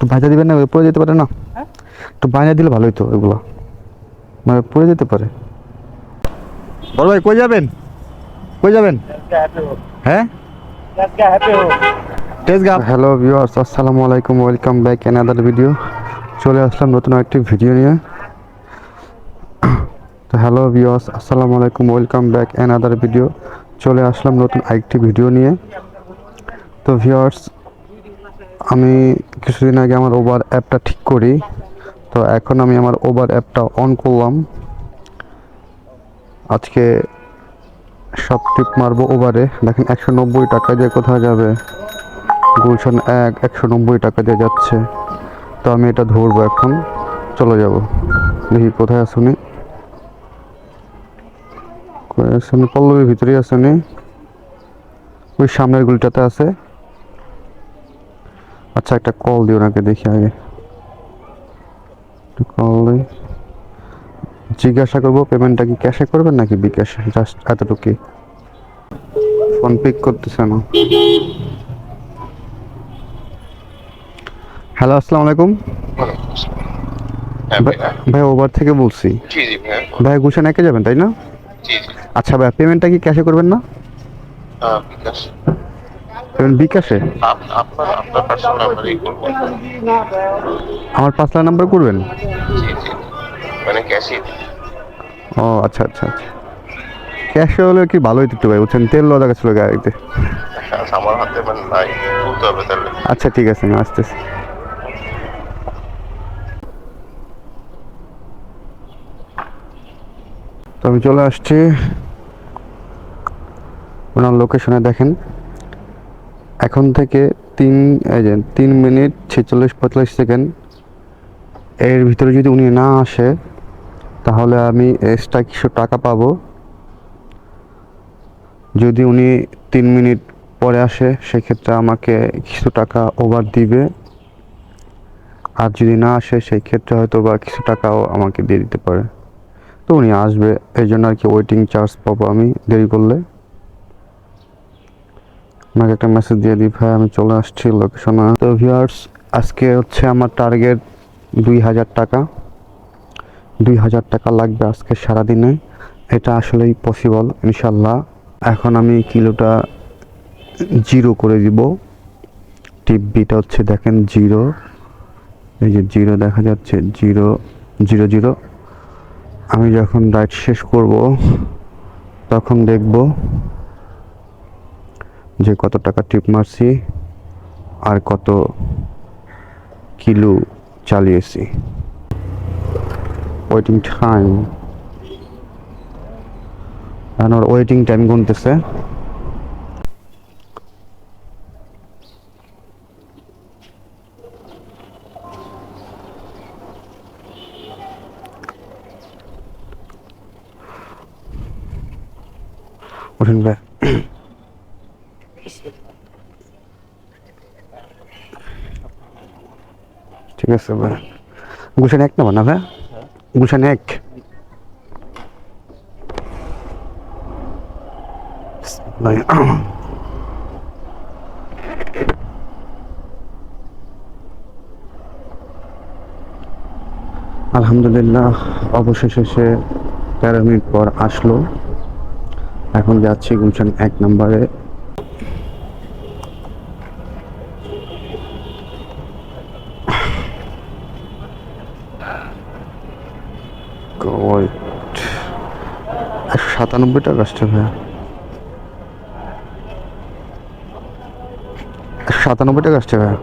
একটু ভাজা দিবেন না পড়ে যেতে পারে না? একটু ভাজা দিলে ভালোই তো এগুলো মানে পড়ে যেতে পারে। বড় ভাই কই যাবেন? কই যাবেন? হ্যাঁ? হ্যালো ভিউয়ার্স আসসালামু আলাইকুম ওয়েলকাম ব্যাক অ্যানাদার ভিডিও চলে আসলাম নতুন একটি ভিডিও নিয়ে। তো হ্যালো ভিউয়ার্স আসসালামু আলাইকুম ওয়েলকাম ব্যাক অ্যানাদার ভিডিও চলে আসলাম নতুন আরেকটি ভিডিও নিয়ে। তো ভিউয়ার্স আমি কিছুদিন আগে আমার ওবার অ্যাপটা ঠিক করি, তো এখন আমি আমার ওবার অ্যাপটা অন করলাম। আজকে সব টিপ মারবো ওভারে দেখেন, একশো নব্বই টাকা দিয়ে কোথায় যাবে? গুলশান এক, একশো নব্বই টাকা দিয়ে যাচ্ছে। তো আমি এটা ধরবো এখন। চলে যাব। দেখি কোথায় আসুনি আসুনি পল্লবীর ভিতরেই আসুনি ওই সামনের গুলিটাতে আছে। আচ্ছা একটা কল দিও ওনাকে দেখি আগে। কল দিই। জিজ্ঞাসা করব পেমেন্টটা কি ক্যাশে করবেন নাকি বিকাশে? জাস্ট এতটুকুই। ফোন পিক করতেছে না। হ্যালো আসসালামু আলাইকুম। হ্যাঁ ভাই ওভার থেকে বলছি। ভাই গুলশান একে যাবেন তাই না? আচ্ছা ভাই পেমেন্টটা কি ক্যাশে করবেন না? আহ, বিকাশ? পার্সোনাল আমার পাঁচ নাম্বার করবেন? মানে ক্যাশই ও আচ্ছা আচ্ছা আচ্ছা। ক্যাশে হলে কি ভালোই দিতে ভাই বুঝছেন তেল লদা গেছিল গাড়িতে। আমার হাতে মানে নাই। হবে তাহলে। আচ্ছা ঠিক আছে আমি আসতেছি। তো আমি চলে আসছি। ওনার লোকেশনে দেখেন। এখন থেকে তিন তিন মিনিট ছেচল্লিশ পঁয়তাল্লিশ সেকেন্ড। এর ভিতরে যদি উনি না আসে, তাহলে আমি এক্সট্রা কিছু টাকা পাবো। যদি উনি তিন মিনিট পরে আসে, সেক্ষেত্রে আমাকে কিছু টাকা ওভার দিবে। আর যদি না আসে সেই ক্ষেত্রে হয়তো বা কিছু টাকাও আমাকে দিয়ে দিতে পারে। তো উনি আসবে এই জন্য আর কি ওয়েটিং চার্জ পাবো আমি দেরি করলে। আমাকে একটা মেসেজ দিয়ে দিই ভাই, আমি চলে আসছি লোকেশনে তো ভিউয়ার্স আজকে হচ্ছে আমার টার্গেট দুই হাজার টাকা। দুই হাজার টাকা লাগবে আজকে সারাদিনে। এটা আসলেই পসিবল ইনশাল্লাহ এখন আমি কিলোটা জিরো করে দিব। টিপ বিটা হচ্ছে দেখেন জিরো এই যে জিরো দেখা যাচ্ছে জিরো জিরো জিরো আমি যখন রাইড শেষ করব, তখন দেখব। যে কত টাকা টিপ মারছি আর কত কিলো চালিয়েছি। ওয়েটিং টাইম এখন ওয়েটিং টাইম গুনতেছে ওঠেন ভাই ঠিক আছে ভাই গুলশান এক নেব না ভাই গুলশান এক আলহামদুলিল্লাহ অবশেষে সে তেরো মিনিট পর আসলো। এখন যাচ্ছি গুলশান এক নম্বরে একশো সাতানব্বই টাকা আসছে ভাইয়া সাতানব্বই টাকা আসছে ভাইয়া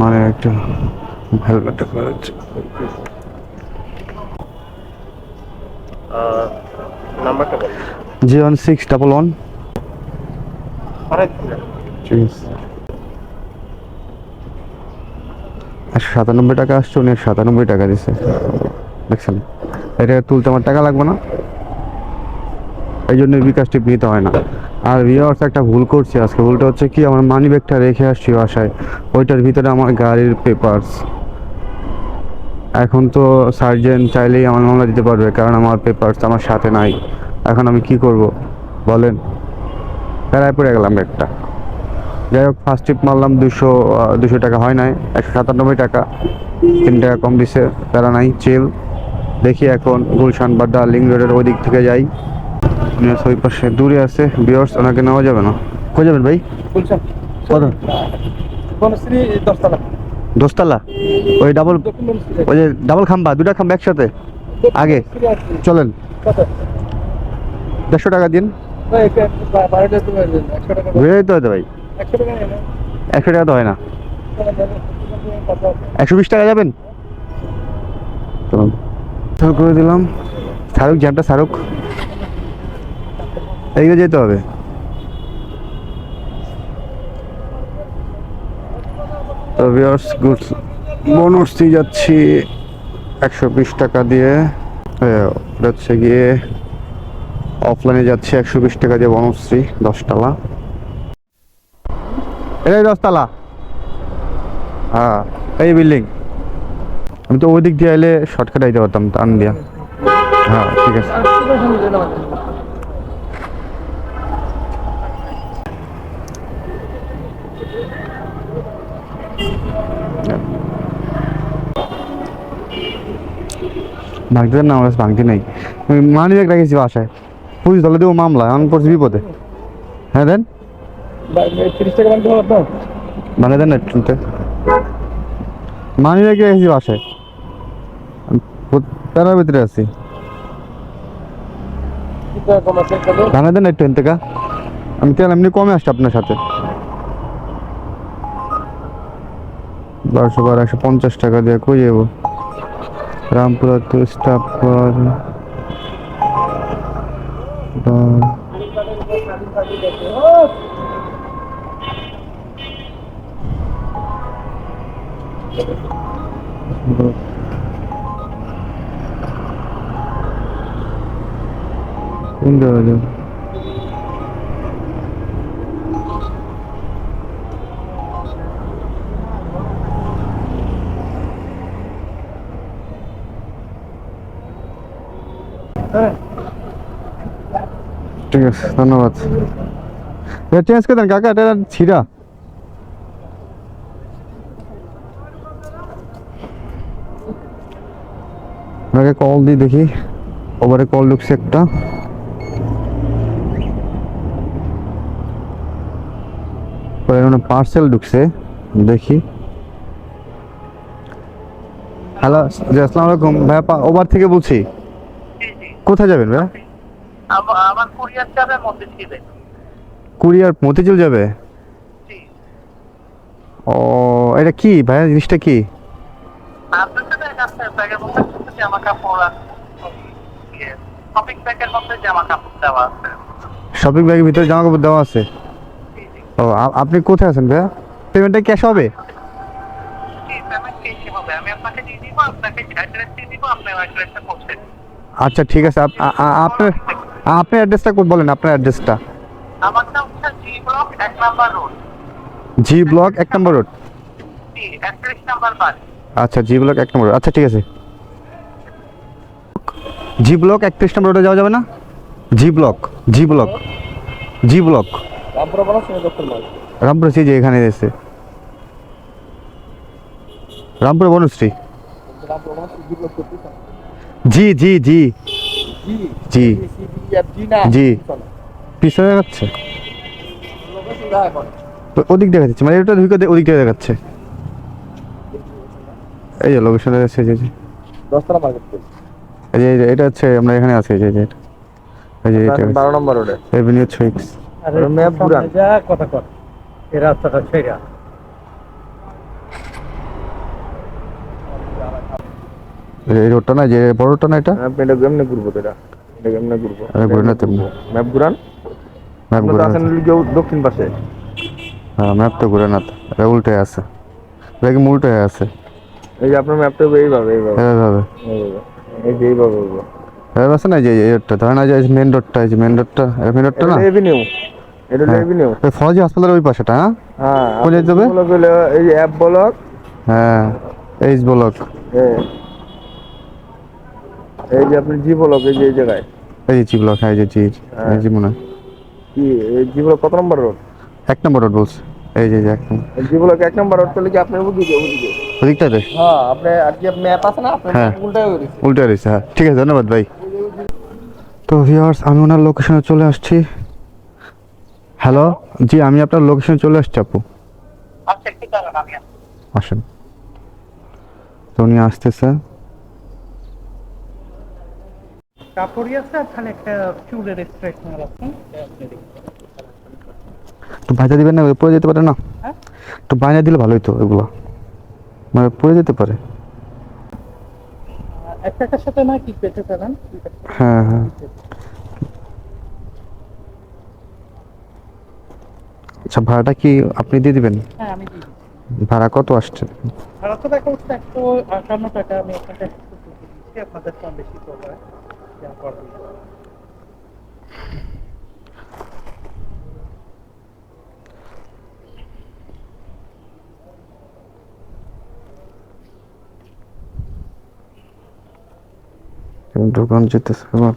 মানে একটু হেলমেটটা করেছে G one six double one. সাতানব্বই টাকা আসছে, উনি সাতানব্বই টাকা দিচ্ছে দেখছেন? এটা তুলতে আমার টাকা লাগবে না। এই জন্য বিকাশ টিপ নিতে হয় না। আর ভিওয়ার্স একটা ভুল করছি আজকে। ভুলটা হচ্ছে কি, আমার মানি ব্যাগটা রেখে আসছি বাসায়। ওইটার ভিতরে আমার গাড়ির পেপারস এখন তো সার্জেন চাইলেই আমার মামলা দিতে পারবে, কারণ আমার পেপারস আমার সাথে নাই। এখন আমি কি করব? বলেন। প্যারায় পড়ে গেলাম একটা যাই হোক ফার্স্ট ট্রিপ মারলাম দুশো দুশো টাকা হয় নাই একশো সাতানব্বই টাকা। তিন টাকা কম দিছে প্যারা নাই চিল দেখি এখন গুলশান বা ডার্লিং রোডের ওই দিক থেকে যাই। ওই পাশে দূরে আছে বিয়ার্স ওনাকে নেওয়া যাবে না? কই যাবেন ভাই? গুলশান। কত? দশতলা। দোস্তলা ওই ডাবল ওই যে ডাবল খাম্বা দুটা খাম্বা একসাথে? আগে চলেন। দেড়শো টাকা দিন। ভাই। একশো টাকা তো হয় না। একশো বিশ টাকা যাবেন? চলুন করে দিলাম। শাহরুখ জ্যামটা শাহরুখ এইদিকে যেতে হবে। তো বনশ্রী যাচ্ছি একশো বিশ টাকা দিয়ে। হচ্ছে গিয়ে অফলাইনে যাচ্ছি একশো বিশ টাকা দিয়ে বনশ্রী দশতলা। এটাই দশতলা হ্যাঁ এই বিল্ডিং আমি তো ওই দিক দিয়ে এলে শর্টকাট আইতে পারতাম, টান দিয়া। হ্যাঁ ঠিক আছে? ভাঙতে না, আমার কাছে ভাঙতে নাই। মানি ব্যাগ রেখেছি বাসায়। পুলিশ দলে দেবো মামলা আমি পড়ছি বিপদে। হ্যাঁ দেন। তিরিশ টাকা বানতে হবে তো? মানে দেন মানি ব্যাগ রেখেছি বাসায় প্যারার ভিতরে আছি। আছে দেন একটু থেকে আমি তেল এমনি কমে আসছি আপনার সাথে? বারোশো বারো, একশো পঞ্চাশ টাকা দিয়ে কই যাব? রামপুরা তো স্টাফ কোন? হ্যাঁ। ঠিক আছে ধন্যবাদ চেঞ্জ করে দেন কাকা এটা ছিঁড়া ওনাকে কল দিই দেখি। ওভারে কল ঢুকছে একটা। পার্সেল ঢুকছে দেখি। হ্যালো জি আসসালামু আলাইকুম। ভাইয়া ওভার থেকে বলছি। কোথায় যাবেন ভাইয়া? আমার কুরিয়ার যাবে মতিঝিলে কুরিয়ার মতিঝিল যাবে? জি। ও এটা কি ভাইয়া? জিনিসটা কি? আপনার সাথে জামা কাপড় আছে। শপিং ব্যাগের মধ্যে জামা কাপড় দেওয়া আছে। শপিং ব্যাগের ভিতরে জামা কাপড় দেওয়া আছে? ও আপনি কোথায় আছেন ভাইয়া? পেমেন্টটা ক্যাশ হবে? আপনি আচ্ছা ঠিক আছে। আপনার আপনার অ্যাড্রেসটা বলেন আপনার অ্যাড্রেসটা আমার নাম হচ্ছে জি ব্লক এক নাম্বার রোড জি ব্লক এক নম্বর রোড আচ্ছা জি ব্লক এক নম্বর আচ্ছা ঠিক আছে। জি ব্লক একত্রিশ নম্বর রোডে যাওয়া যাবে না G block G block G block Rampura যে এখানে এসে রামপুর বনশ্রী জি? জি জি জি জি। পিছনে। তো ওদিক দেখা যাচ্ছে মানে এটা ঢুকে ওদিক থেকে দেখাচ্ছে এই যে লোকেশন দেখাচ্ছে যে। দশতলা মার্কেট এই যে এটা হচ্ছে আমরা এখানে আছি এই যে এই যে এটা। এই যে এটা বারো নম্বর রোডে। ছুইক্স আরে ম্যাপ পুরান যা কথা কর। এই রাস্তাটা সেরা এই রোডটা না যে বড় রোডটা না এটা? আপনি এটা কেমনে ঘুরবো তো এটা এটা কেমনে ঘুরবো। আরে ঘুরে না তেমনি। ম্যাপ ঘুরান। ম্যাপ আপনি ঘুরে তো না আছেন তো। লিগেও দক্ষিণ পাশে। হ্যাঁ ম্যাপ তো ঘুরে না তো এটা উল্টে আছে। এটা কি উল্টে আছে। এই যে আপনার ম্যাপটা এইভাবে এইভাবে। এভাবে এইভাবে। এই যে এইভাবে এইভাবে আছে না যে এই রোডটা ধরে যে মেন রোডটা এই যে মেন রোডটা মেন রোডটা না এভিনিউ এটা হ্যাঁ। এভিনিউ ফরাজি হাসপাতালের ওই পাশেটা হ্যাঁ হ্যাঁ কোন যেতে হবে? ব্লক হলো এই যে অ্যাপ ব্লক হ্যাঁ এইচ ব্লক এই যে আপনি জি ব্লক এই যে এই জায়গায় এই যে জি ব্লক হ্যাঁ এই যে জি হ্যাঁ। এই যে মনে হয় কি জি ব্লক কত নম্বর রোড এক নম্বর রোড বলছে এই যে এক নম্বর জি ব্লক এক নম্বর রোড চলে কি আপনার ওদিকে ওদিকে ওদিকটাতে হ্যাঁ আপনি আর যে ম্যাপ আছে না? আপনার হ্যাঁ। উল্টা হয়ে গেছে উল্টে রয়েছে হ্যাঁ। ঠিক আছে ধন্যবাদ ভাই তো ভিউয়ার্স আমি ওনার লোকেশনে চলে আসছি। হ্যালো জি আমি আপনার লোকেশনে চলে আসছি আপু। আচ্ছা। আসেন। তো উনি আসতেছে। কাপড়ই আছে আর একটা চুলের স্ট্রেটনার আছে। এটা আপনি দেখুন। একটু ভাজা দিবেন না? পড়ে যেতে পারে না? হ্যাঁ? একটু বাইনা দিলে ভালোই তো এগুলো। মানে পড়ে যেতে পারে। আহ, একটা সাথে না কি পেতে পারেন হ্যাঁ হ্যাঁ। আচ্ছা ভাড়াটা কি আপনি দিয়ে দিবেন? হ্যাঁ আমি দিই ভাড়া কত আসছে? ভাড়া তো দেখা হচ্ছে একশো আটান্ন টাকা আমি আপনাকে আপনাদের কম বেশি করবে যা করবে দোকান যেতেছে আমার।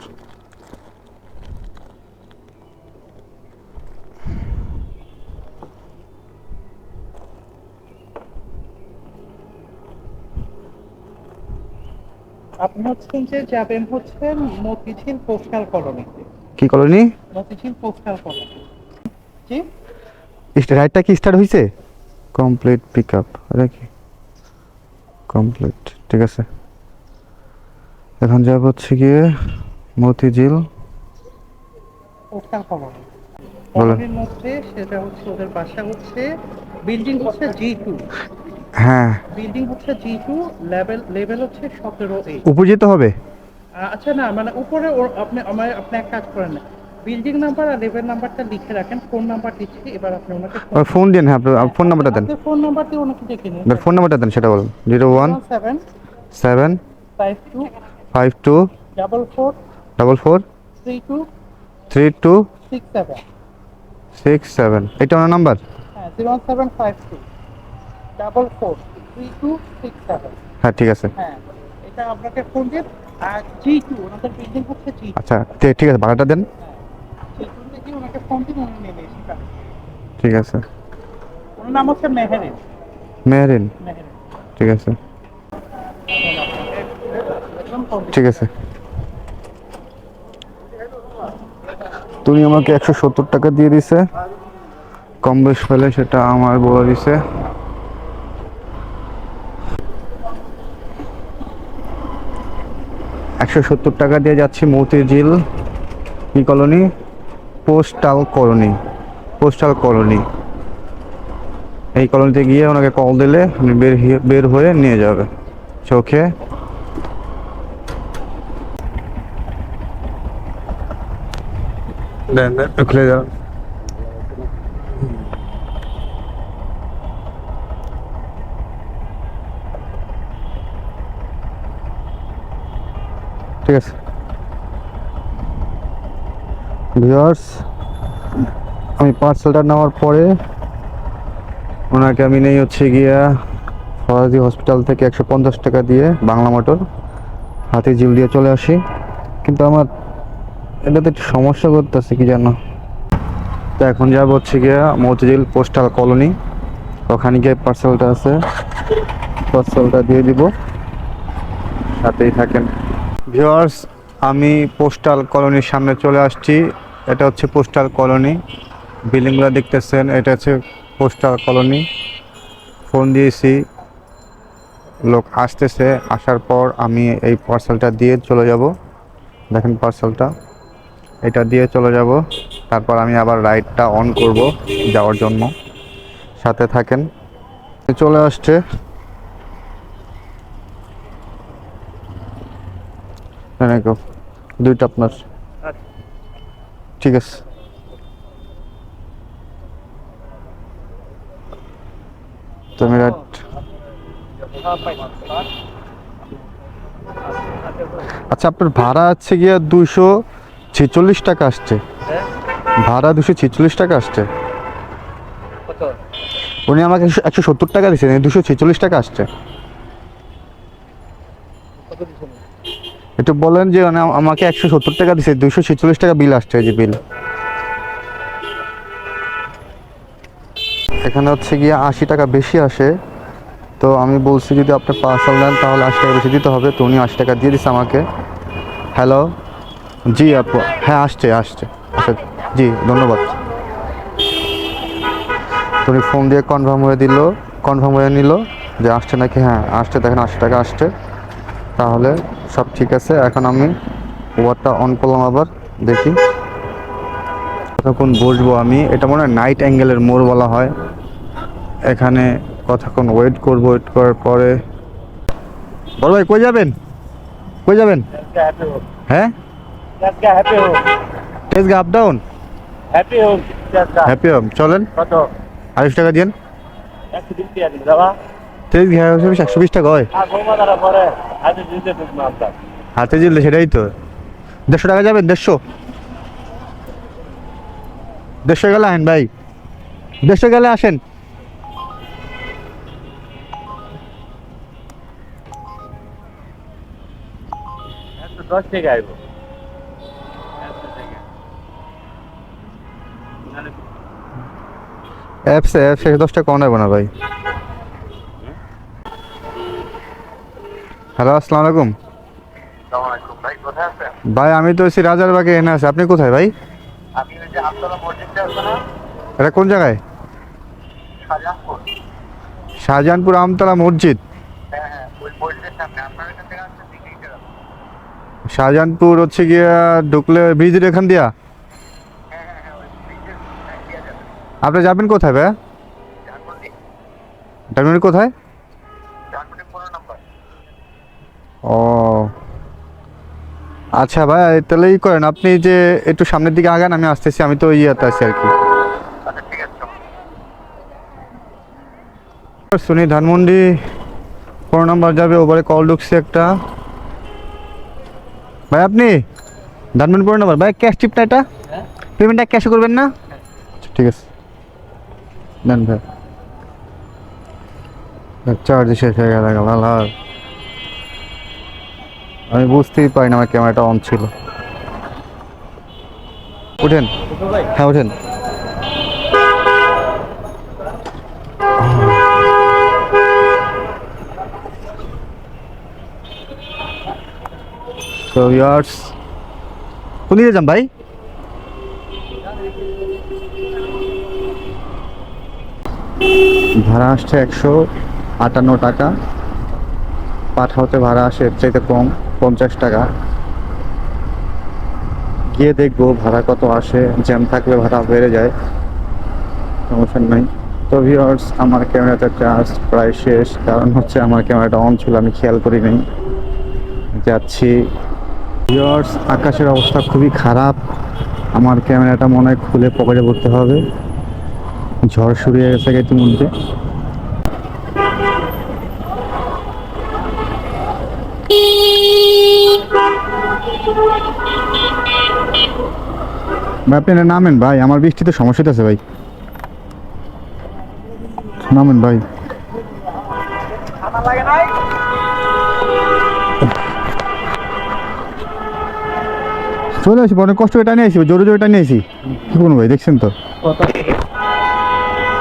আপনি হচ্ছেন যে যাবেন হচ্ছেন মতিঝিল পোস্টাল কলোনিতে। কি কলোনি? Motijheel postal colony. জি? রাইডটা কি স্টার্ট হয়েছে কমপ্লিট পিক আপ কি? কমপ্লিট ঠিক আছে। এখন যাব হচ্ছে গিয়ে মতিঝিল। বলেন। মধ্যে সেটা হচ্ছে ওদের বাসা হচ্ছে বিল্ডিং হচ্ছে জি টু হ্যাঁ। বিল্ডিং হচ্ছে জি টু লেভেল লেভেল হচ্ছে সতেরো এ উপর যেতে হবে আচ্ছা না মানে উপরে ওর আপনি আমার আপনি এক কাজ করেন না। বিল্ডিং নাম্বার আর লেভেল নাম্বারটা লিখে রাখেন ফোন নাম্বার দিচ্ছি এবার আপনি ওনাকে ফোন দেন হ্যাঁ আপনার ফোন নাম্বারটা দেন। ফোন নাম্বার দিয়ে ওনাকে ডেকে নিন। ফোন নাম্বারটা দেন সেটা বলুন। Zero one seven seven five two five two double four double four three two three two six seven six seven এটা ওনার নাম্বার হ্যাঁ zero seven five two double four three two six seven হ্যাঁ ঠিক আছে। হ্যাঁ এটা আপনাকে phone আর G two ওনাদের বিল্ডিং হচ্ছে জি আচ্ছা ঠিক- আছে ভাড়াটা দেন। জি টু থেকে ওনাকে ফোন দিন উনি নেবে ঠিক আছে। ওনার নাম হচ্ছে মেহেরিন। মেহরিন। মেহেরিন। ঠিক আছে। ঠিক আছে। তুমি আমাকে একশো সত্তর টাকা দিয়ে দিছে। কম বেশ ফেলে সেটা আমার বলে দিছে। একশো সত্তর টাকা দিয়ে যাচ্ছি মতিঝিল কি colony? Postal colony. Postal colony. এই কলোনিতে গিয়ে ওনাকে কল দিলে বের বের হয়ে নিয়ে যাবে। চোখে দেন দেন খুলে ঠিক আছে. ভিউয়ার্স আমি পার্সেলটা নেওয়ার পরে ওনাকে আমি নেই হচ্ছে গিয়া ফরাজি হসপিটাল থেকে একশো পঞ্চাশ টাকা দিয়ে বাংলা মোটর হাতে জিল দিয়ে চলে আসি। কিন্তু আমার এটাতে একটু সমস্যা করতেছে, কি জানো? তো এখন যাব হচ্ছে গিয়া মতিঝিল পোস্টাল কলোনি ওখানে গিয়ে পার্সেলটা আছে পার্সেলটা দিয়ে দিব। সাথেই থাকেন। ভিউয়ার্স আমি পোস্টাল কলোনির সামনে চলে আসছি। এটা হচ্ছে পোস্টাল কলোনি বিল্ডিংগুলো দেখতেছেন, এটা হচ্ছে পোস্টাল কলোনি ফোন দিয়েছি। লোক আসতেছে, আসার পর আমি এই পার্সেলটা দিয়ে চলে যাব। দেখেন পার্সেলটা এটা দিয়ে চলে যাব। তারপর আমি আবার রাইডটা অন করব যাওয়ার জন্য। সাথে থাকেন। চলে আসছে। দুইটা আপনার। ঠিক আছে। তুমি আচ্ছা আপনার ভাড়া আছে গিয়া দুশো ছেচল্লিশ টাকা আসছে। ভাড়া দুশো ছেচল্লিশ টাকা আসছে। উনি আমাকে একশো সত্তর টাকা দিচ্ছেন দুশো ছেচল্লিশ টাকা আসছে। একটু বলেন যে মানে আমাকে একশো সত্তর টাকা দিচ্ছে দুশো ছেচল্লিশ টাকা বিল আসছে এই যে বিল। এখানে হচ্ছে গিয়ে আশি টাকা বেশি আসে। তো আমি বলছি যদি আপনি পার্সেল নেন তাহলে আশি টাকা বেশি দিতে হবে। তো উনি আশি টাকা দিয়ে দিচ্ছে আমাকে। হ্যালো? জি, আপু। হ্যাঁ আসছে আসছে। আচ্ছা জি, ধন্যবাদ। তুমি ফোন দিয়ে কনফার্ম হয়ে দিল কনফার্ম হয়ে নিল যে আসছে নাকি? হ্যাঁ আসছে। দেখেন, আশি টাকা আসছে। তাহলে সব ঠিক আছে। এখন আমি ওয়ারটা অন করলাম আবার, দেখি। কতক্ষণ বসবো আমি? এটা মনে হয় নাইট অ্যাঙ্গেলের মোড় বলা হয়। এখানে কতক্ষণ ওয়েট করব ওয়েট করার পরে। বড় ভাই, কই যাবেন? কই যাবেন? হ্যাঁ? Tejgaon up down happy home happy home চলেন। কত? আড়াইশো টাকা দিন একশো দিন দিয়ে দিন তেজগা একশো বিশ টাকা হয়। হাতে জিললে সেটাই তো। দেড়শো টাকা যাবেন দেড়শো। দেড়শো গেলে আসেন ভাই। দেড়শো গেলে আসেন। দশ থেকে আইব। অ্যাপসে অ্যাপসে দশ টাকা কম নেব না ভাই। হ্যালো আসসালামু আলাইকুম। ভাই আমি তো এসি রাজারবাগে এনে আছি। আপনি কোথায় ভাই? এটা কোন জায়গায়? শাহজাহানপুর। আমতলা মসজিদ। হ্যাঁ হ্যাঁ শাহজাহানপুর হচ্ছে গিয়া ঢুকলে ব্রিজের এখান দিয়া হ্যাঁ হ্যাঁ হ্যাঁ ওই ব্রিজের হ্যাঁ দিয়ে যাবেন আপনি যাবেন কোথায় ভাই ঝাড়খন্ডি কোথায়? ও। আচ্ছা ভাই তাহলে ই করেন আপনি যে একটু সামনের দিকে আগান আমি আসতেছি আমি তো ইয়েতে আছি আর কি। শুনি ধানমন্ডি পনেরো নম্বর যাবে ওপরে কল ঢুকছে একটা। ভাই আপনি? ধানমন্ডি পনেরো নম্বর ভাই ক্যাশ টিপ না এটা পেমেন্টটা ক্যাশে করবেন না? আচ্ছা, ঠিক আছে। ভাই। চার্জ শেষ হয়ে গেল গেল আমি বুঝতেই পারি না আমার ক্যামেরাটা অন ছিল। উঠেন। হ্যাঁ উঠেন। তো ইয়ার্স কোন দিকে যান ভাই? ভাড়া আসছে একশো আটান্ন টাকা। পাঠাওতে ভাড়া আসে এর চাইতে কম পঞ্চাশ টাকা। গিয়ে দেখব ভাড়া কত আসে, জ্যাম থাকলে ভাড়া বেড়ে যায়। সমস্যা নাই। তো ভিউয়ার্স আমার ক্যামেরাটা চার্জ প্রায় শেষ, কারণ হচ্ছে আমার ক্যামেরাটা অন ছিল, আমি খেয়াল করি নাই। যাচ্ছি। ভিউয়ার্স আকাশের অবস্থা খুবই খারাপ। আমার ক্যামেরাটা মনে হয় খুলে পকেটে পড়তে হবে। ঝড় শুরু হয়ে গেছে ইতিমধ্যে। ভাই, আপনি নামেন ভাই, আমার বৃষ্টিতে সমস্যা আছে ভাই। নামেন ভাই। চলে আসি, অনেক কষ্ট করে টানিয়ে আসি জোরে জোরে টানিয়ে আসি কি করুন ভাই, দেখছেন তো?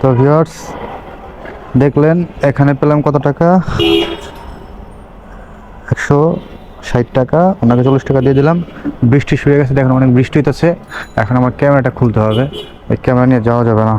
তো ভিউয়ার্স দেখলেন, এখানে পেলাম কত টাকা? একশো ষাট টাকা, ওনাকে চল্লিশ টাকা দিয়ে দিলাম। বৃষ্টি শুয়ে গেছে, দেখুন অনেক বৃষ্টি হইতেছে। এখন আমার ক্যামেরাটা খুলতে হবে। ওই ক্যামেরা নিয়ে যাওয়া যাবে না।